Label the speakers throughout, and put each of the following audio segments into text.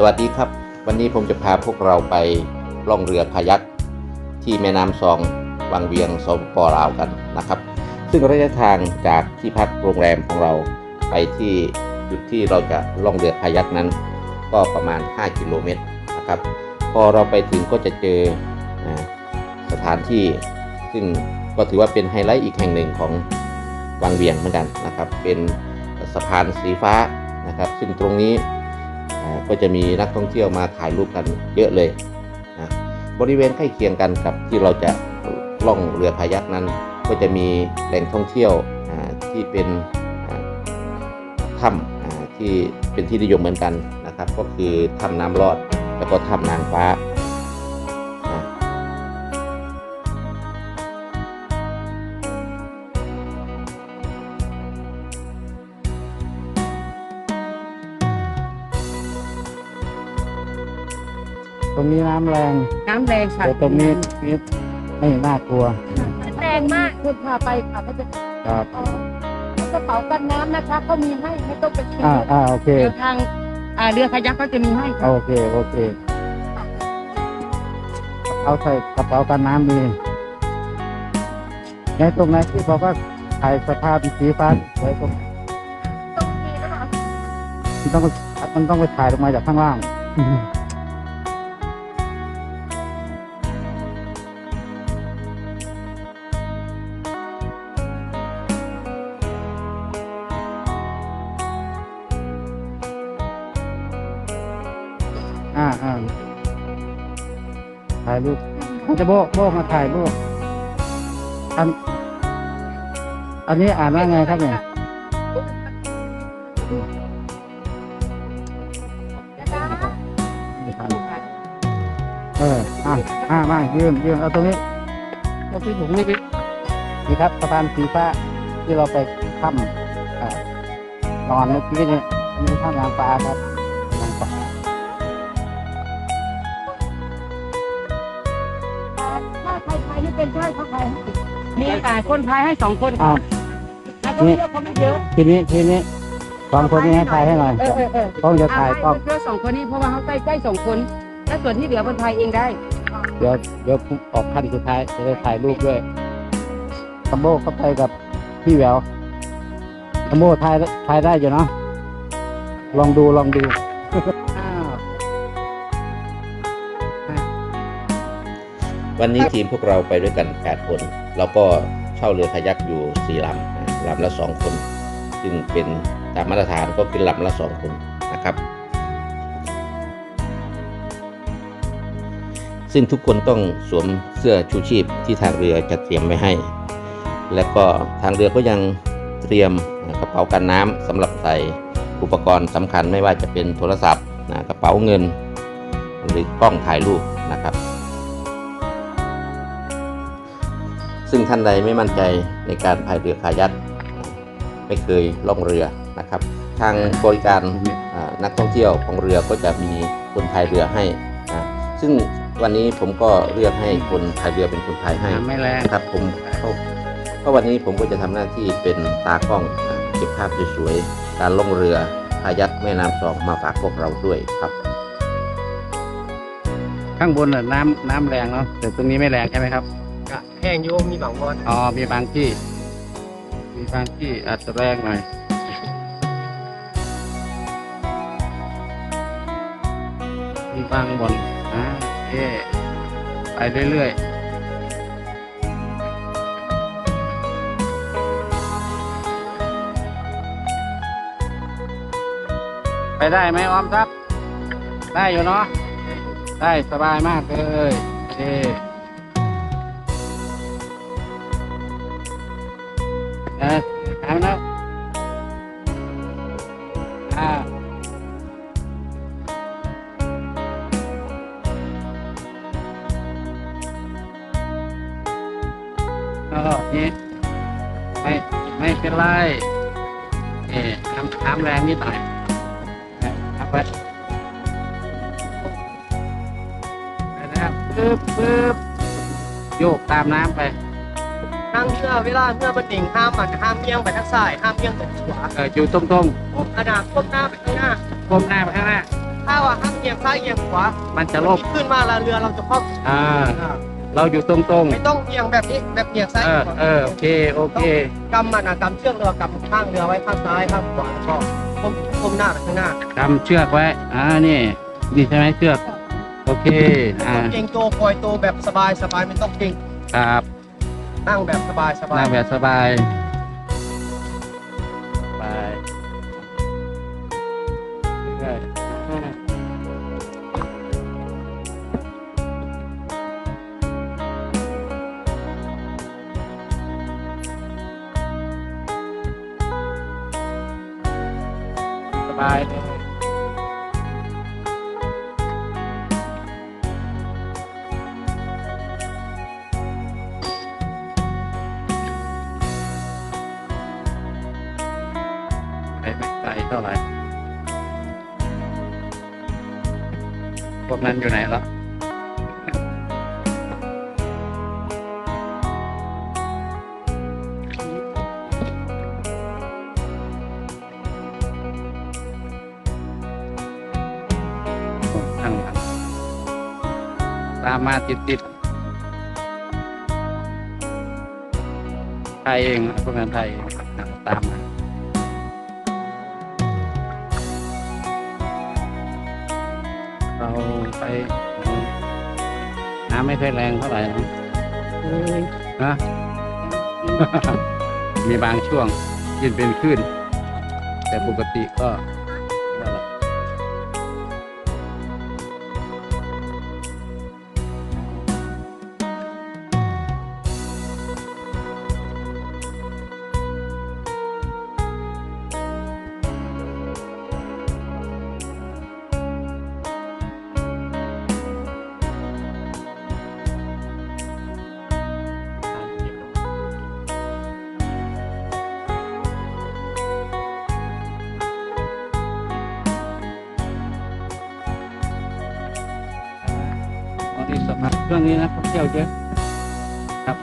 Speaker 1: สวัสดีครับ วันนี้ผมจะพาพวกเราไปล่องเรือคายักที่แม่น้ำซองวังเวียงสปปลาวกันนะครับ ซึ่งระยะทางจากที่พักโรงแรมของเราไปที่จุดที่เราจะล่องเรือคายักนั้น ก็ประมาณ 5 กิโลเมตรนะครับ พอเราไปถึงก็จะเจอสถานที่ ซึ่งก็ถือว่าเป็นไฮไลท์อีกแห่งหนึ่งของวังเวียงเหมือนกันนะครับ เป็นสะพานสีฟ้านะครับ ซึ่งตรงนี้ ก็จะมีนักท่องเที่ยวมาถ่ายรูปกันเยอะเลยนะบริเวณใกล้เคียงกันกับที่เราจะล่องเรือพายักนั้น ก็จะมีแหล่งท่องเที่ยวที่เป็นถ้ำที่เป็นที่นิยมเหมือนกันนะครับ ก็คือถ้ำน้ำรอดแล้วก็ถ้ำนางฟ้า
Speaker 2: รงนี้น้ำแรง
Speaker 3: น้ำแรงค่ะ
Speaker 2: แต่ตรงนี้นี่ไม่น่ากลัว
Speaker 3: แรงมากคุณพาไปค่ะเขาจะ
Speaker 2: ครับ
Speaker 3: เอากระเป๋ากันน้ำนะคะเขามีให้ไม่ต้องไปซื้อ
Speaker 2: อ่าอ่าโอเค
Speaker 3: เดี๋ยวทางอ่าเรือคายักก็จะมีให้ค่ะ
Speaker 2: โอเคโอเคเอาใส่กระเป๋ากันน้ำมีในตรงไหนที่บอกว่าถ่ายสภาพสีฟ้าไว้ตรง
Speaker 3: ตรงนี้นะคะ
Speaker 2: มันต้องมันต้องไปถ่ายลงมาจากข้างล่าง จะโบกโบกมาถ่ายรูปอัน อันนี้อ่านว่าไงครับเนี่ยไม่ทันเอออะอ่ามายืนยืนเอาตรงนี้เอาที่ถุงนี่พี่นี่ครับสะพานสีฟ้าที่เราไปถ้ำอ่านอนเมื่อกี้เนี่ยอันนี่ถ้ำนางฟ้าครับ
Speaker 3: เป็นใช่เขาพายให้มีค่ะคนพายให้สองคน
Speaker 2: อ้าว
Speaker 3: แล้วก็เลือกเขาไม่เยอะ
Speaker 2: ทีนี้ทีนี้สองคนนี้ให้ถ่ายให้หน่อย
Speaker 3: เออเออเออ
Speaker 2: ต้องจะถ่ายกล้อง
Speaker 3: เพื่อสองคนนี้เพราะว่าเขาใกล้ใกล้สองคนแล้วส่วนที่เหลือบนไทยเองได้
Speaker 2: เดี๋ยวเดี๋ยวผมออกขั้นสุดท้ายจะได้ถ่ายรูปด้วยตัมโบเข้าไปกับพี่แหววตัมโบถ่ายถ่ายได้อยู่เนาะลองดูลองดู วั
Speaker 1: นนี้ทีมพวกเราไปด้วยกัน 8 คนแล้วก็เช่าเรือคายักอยู่4ลำลำละ2คน ซึ่งเป็นตามมาตรฐานก็คือลำละ2คนนะครับ ซึ่งทุกคนต้องสวมเสื้อชูชีพที่ทางเรือจะเตรียมไว้ให้ และก็ทางเรือก็ยังเตรียมกระเป๋ากันน้ำสำหรับใส่อุปกรณ์สำคัญไม่ว่าจะเป็นโทรศัพท์กระเป๋าเงิน หรือกล้องถ่ายรูปนะครับ ซึ่งท่านใดไม่มั่นใจในการพายเรือคายักไม่เคยล่องเรือนะครับ ทางบริการอ่านักท่องเที่ยวของเรือก็จะมีคนพายเรือให้นะซึ่งวันนี้ผมก็เลือกให้คนพายเรือเป็นคนพายให้
Speaker 2: น้ำไม่แรง
Speaker 1: นะครับผมก็ก็วันนี้ผมก็จะทำหน้าที่เป็นตากล้องอ่าเก็บภาพสวยๆการล่องเรือพายักแม่น้ำสองมาฝากพวกเราด้วยครับ
Speaker 2: ข้างบนน่ะน้ำน้ำแรงเนาะแต่ตรงนี้ไม่แรงใช่ไหมครับ
Speaker 4: ก็ แห้งโยมมีบางวัน
Speaker 2: อ๋อมีบางที่ มีบางที่อาจจะแรงหน่อยมีบางบนอ่าโอเคไปเรื่อยๆไปได้ไหมออมครับ ได้อยู่เนาะ ได้สบายมากเลยโอเคเอ ไม่ไม่เป็นไรเอ๊ทำทำแรงนิดหน่อยนะทำไปไปนะครับปึ๊บปึ๊บโยกตามน้ำไป
Speaker 4: นั่งเรือเวลาเรือมันดิ่งห้ามมันห้ามเมี่ยงไปทางซ้ายห้ามเมี่ยงไปทางขวา
Speaker 2: เอออยู่ตรง
Speaker 4: ผมขนาดก้มหน้าไปข้างหน้า
Speaker 2: ๆก้มหน้าไปข้างหน้า
Speaker 4: ถ้าว่าห้ามเอียงซ้ายเอียงขวา
Speaker 2: มันจะลบ
Speaker 4: ขึ้นมาแล้วเรือเราจะคล่อง
Speaker 2: อ่า เราอยู่ตรง
Speaker 4: ไม่ต้องเอียงแบบนี้แบบเอียง
Speaker 2: ๆ
Speaker 4: ซ้าย
Speaker 2: เอ
Speaker 4: เอี
Speaker 2: อย
Speaker 4: งขวา
Speaker 2: เออโอเคโอเค
Speaker 4: กำมันอะกำเชือกเรือกำข้างเรือไว้ข้างซ้ายข้างขวาแล้วก็ก้มก้มหน้าไปข้างหน้ากำ
Speaker 2: เชือกไว้ อ่า นี่ นี่ใช่ไหมเชือก โอเค อ่า
Speaker 4: เก่งโตคอยโตแบบสบายสบายไม่ต้องเก่ง
Speaker 2: ครับ
Speaker 4: นั่งแบบสบายสบาย
Speaker 2: นั่งแบบสบาย บายเลยไปไม่ไกลเท่าไหร่ พวกนั้นอยู่ไหนละ ตามมาติดติดๆไทยเองพวกนั้นไทยเองตามมาเราไปน้ำไม่ค่อยแรงเท่าไหร่นะฮะมีบางช่วงยินเป็นคลื่นแต่ปกติก็ นี้สภาพเครื่องนี้นะท่องเที่ยวเยอะครับ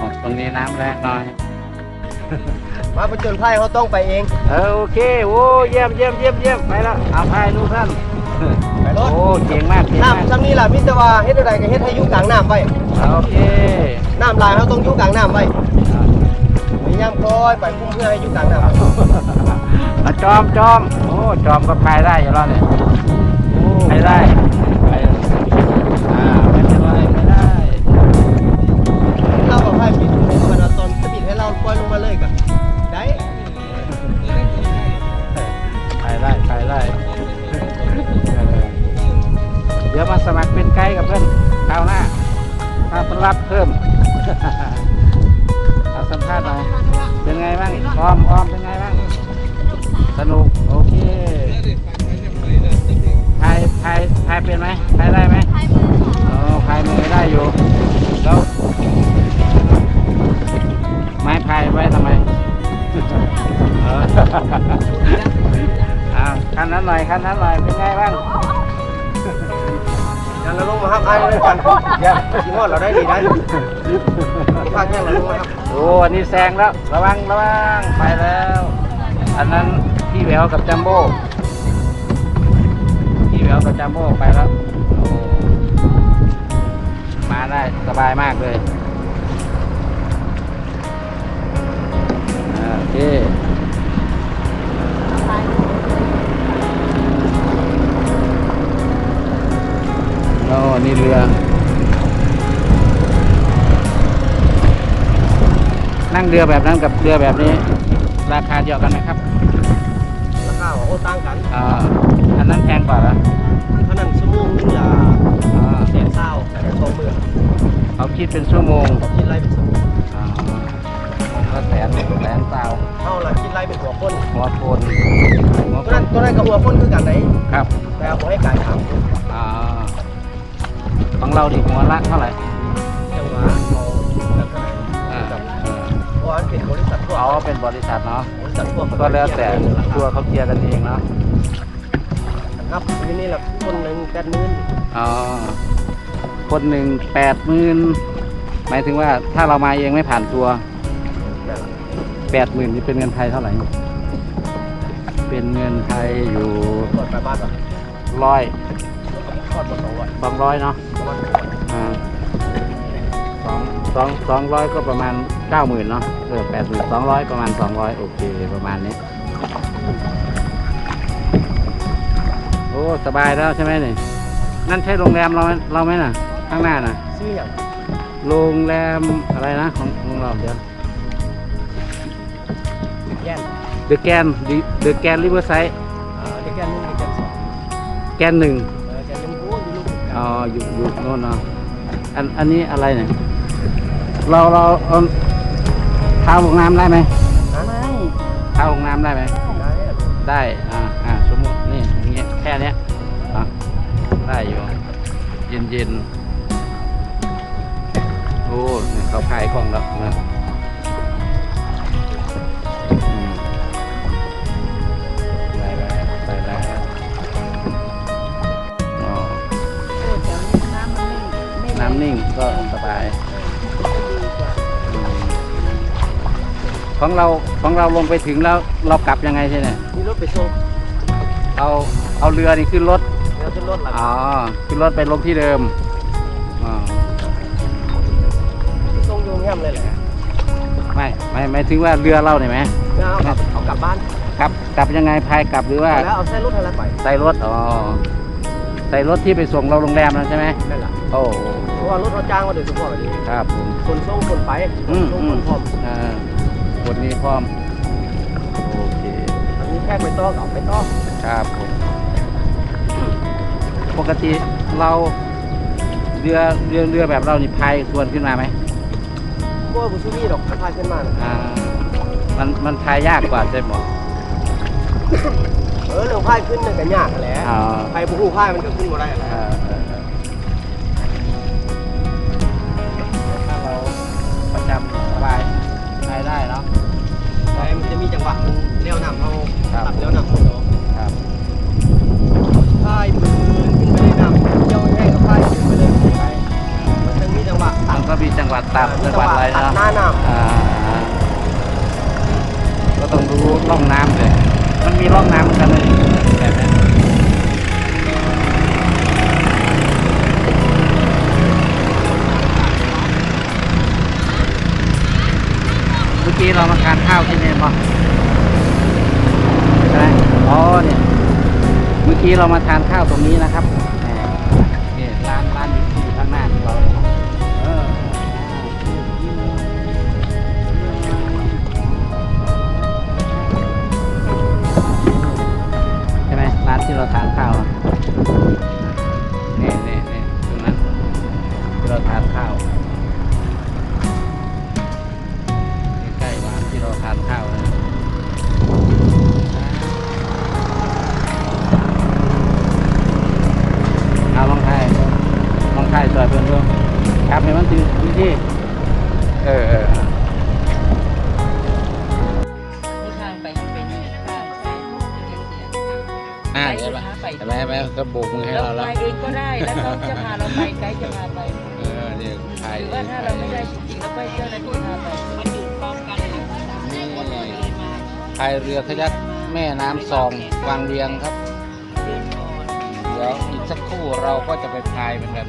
Speaker 2: ออกตรงนี้น้ำแรงหน่อย
Speaker 4: มาประจนภัยเขาต้องไปเอง
Speaker 2: เออโอเค โอ้เยี่ยมเยี่ยมเยี่ยมเยี่ยมไปแล้วเอาไปทุกท่าน
Speaker 4: ไปรถ
Speaker 2: โอ้เก่งมากเก่งมาก
Speaker 4: น้ำซ้ำนี้ล่ะมิตรว่าเฮ็ดอะไรก็เฮ็ดให้อยู่กลางน้ำไว้
Speaker 2: โอเค
Speaker 4: น้ำลายเขาต้องอยู่กลางน้ำไว้พยายามคอยไปคุ้มเพื่อให้อยู่กลางน้ำ
Speaker 2: มาจอมจอมโอ้จอมก็พายได้อยู่แล้วเนี่ย พายได้ไปอ่าไม่เป็นไรไม่ได้
Speaker 4: เราบอกให้ปิดในวันตอนปิดให้เราปล่อยลงมาเลยกันได้
Speaker 2: พายได้พายได้เออเดี๋ยวมาสมัครเป็นไกด์กับเพื่อนคราวหน้าถ้าสรับเพิ่มเอาสัมภาษณ์หน่อยเป็นไงบ้างออมออมายพายเป็นไหมพายได้ไหมอ๋อพายมือได้อยู่ แล้ว ไม้พายไว้ทำไมเอออ่าคันนั้นหน่อยคันนั้นหน่อยเป็นไงบ้าง
Speaker 4: ยันเราลงมาครับไอ้ด้วยกันเดี๋ยวที่ว่าเราได้ดีนะภาคแค่เราลงมาครับ
Speaker 2: โอ้อันนี้แซงแล้ว ระวังระวังไปแล้ว อันนั้นพี่แหววกับจัมโบ้ พี่แหววกับจัมโบ้ไปแล้วโอ้มาได้สบายมากเลยอ่าโอเคโอ้นี่เรือ นั่งเรือแบบนั้นกับเรือแบบนี้ ราคาเดียวกันไหมครับ
Speaker 4: ราคาว่าโอ้ต่างกัน
Speaker 2: อ่า อันนั้นแพงกว่าเหรอ
Speaker 4: เท่านั้นชั่วโมงนึงละ
Speaker 2: อ่า
Speaker 4: แสนเศร้าแต่สองหมื่น
Speaker 2: เขาคิดเป็นชั่วโมง
Speaker 4: คิดไรเป็นชั่วโมง
Speaker 2: อ่าก็แสนแสนเปล่า
Speaker 4: เท่าละคิดไรเป็นหัวคน
Speaker 2: หัวโคนหัว
Speaker 4: ตัว
Speaker 2: โค
Speaker 4: นั้นนตัวนั้นกับหัวคนคือกันไหน
Speaker 2: ครับ
Speaker 4: แต่เอาให้กายถาม
Speaker 2: อ่าของเราดิหัวละเท่าไหร่
Speaker 4: จังหวะเอาแบบไหน
Speaker 2: อ่าเออ
Speaker 4: เพราะว่ามันเป็นบริษัททั่ว
Speaker 2: เอาเป็นบริษัทเนาะ
Speaker 4: บริษัททั่ว
Speaker 2: ก็แล้วแต่ตัวเขาเคลียร์กันเองเนาะ
Speaker 4: ครับทีนี้หละคนหนึ่งแปดหมื่น
Speaker 2: อ๋อคนหนึ่งแปดหมื่นหมายถึงว่าถ้าเรามาเองไม่ผ่านตัวแปดหมื่นนี่เป็นเงินไทยเท่าไหร่ เป็นเงินไทยอยู่
Speaker 4: กดไปบ้าน
Speaker 2: ร้อย
Speaker 4: ทอดหมดสองร้อย
Speaker 2: สองร้อยเนาะสองสองสองร้อยก็ประมาณเก้าหมื่นเนาะเออแปดหมื่นสองร้อยประมาณสองร้อยโอเคประมาณนี้ สบายแล้วใช่ไหมนี่นั่นใช่โรงแรมเราไหมเราไหมน่ะ ข้างหน้าน่ะ
Speaker 4: ซื้ออย่าง
Speaker 2: โรงแรมอะไรนะของของเราเดี๋ยว
Speaker 4: แย่น
Speaker 2: เดอะแกนเดอะแกนริเวอร์ไซด์
Speaker 4: อ่าเด็กแย่นหนึ่งเด็กแย่นสอง
Speaker 2: แกนหนึ่ง
Speaker 4: เออแย่นยังพูดอยู่ลูก
Speaker 2: อ๋ออยู่อยู่โน่นเนาะอันอันนี้อะไรเนี่ยเราเราเอาเท้าลงน้ำได้ไหม
Speaker 4: ได้
Speaker 2: เท้าลงน้ำได้ไหม
Speaker 4: ได้
Speaker 2: ได้ แค่เนี้ยอะได้อยู่เย็นเย็นๆโอ้เนี่ยเขาพายคล่องแล้วนะอืมไปแล้วไปแล้วอ๋อ
Speaker 3: โอ้แถวนี้น้ำมันไม่ไม่
Speaker 2: น้ำนิ่งก็สบาย
Speaker 3: ดีกว่า
Speaker 2: อืมของเราของเราลงไปถึงแล้วเรากลับยังไงใช่ไหม
Speaker 4: มีรถไปส่ง
Speaker 2: เอาเอาเรือนี่ขึ้นรถ
Speaker 4: แล้วขึ้นรถหลัง
Speaker 2: อ๋อขึ้นรถไปลงที่เดิมอ๋อ
Speaker 4: ส่งโยงแง่มเลยแหละ
Speaker 2: ไม่ไม่ไม่ถึงว่าเรือเราเนี่ยไหม
Speaker 4: เอากลับเอากลับบ้าน
Speaker 2: กลับกลับยังไงพายกลับหรือว่า
Speaker 4: แล้วเอาใส่รถอะไรไป
Speaker 2: ใส่รถอ๋อใส่รถที่ไปส่งเราโรงแรมนั่นใช่ไหม
Speaker 4: นั่นแหละ
Speaker 2: โอ้
Speaker 4: เพราะว่ารถเราจ้างมาโดยเฉพาะแบบนี้
Speaker 2: ครับผม
Speaker 4: คนส่งคนไป
Speaker 2: อืม
Speaker 4: ส่ง
Speaker 2: อื
Speaker 4: ค
Speaker 2: ม
Speaker 4: นพร้อม
Speaker 2: อ่าคนนี้พร้อมโอเค
Speaker 4: อันนี้แค่ไปต้อกับไปต้อ
Speaker 2: ครับผมปกติเราเรือเรือเรือแบบเรานี่พายส่วนขึ้นมาไหม
Speaker 4: พวกบุซูมี่ดอกมันพายขึ้นมาน่ะ
Speaker 2: อ่ามันมันพายยากกว่าใช่ไหม
Speaker 4: เออเรื่องพายขึ้นเนี่ยก็ยากแหละ
Speaker 2: อ๋อ
Speaker 4: พายบุคูพายมันก็ขึ้นมาได้แหละ
Speaker 2: เออเออเออถ้า
Speaker 4: กี้เรา
Speaker 2: มาทานข้าวที่นี่ป่ะใช่ไหมอ๋อเนี่ย เมื่อกี้เรามาทานข้าวตรงนี้นะครับนี่ร้านร้านอยู่ที่ข้างหน้าของเราเออใช่ไหมร้านที่เราทานข้าวอะนี่นี่นี่ยตรงนั้นที่เราทานข้าว เขาเรา
Speaker 3: ไปไกด์จะพาไป
Speaker 2: เออเนี่ยถ่าย
Speaker 3: หรือว่าถ้าเราไม่ได้จริงๆแล้วก็ให้เจ้าหน้าที่พาไปมันอยู่พร้อมกันเลยก็เลยมา
Speaker 2: พายเรือขยักแม่น้ำซองวางเรียงครับ
Speaker 3: เดี๋
Speaker 2: ยวอีกสักครู่เราก็จะไปพายเหมือนกัน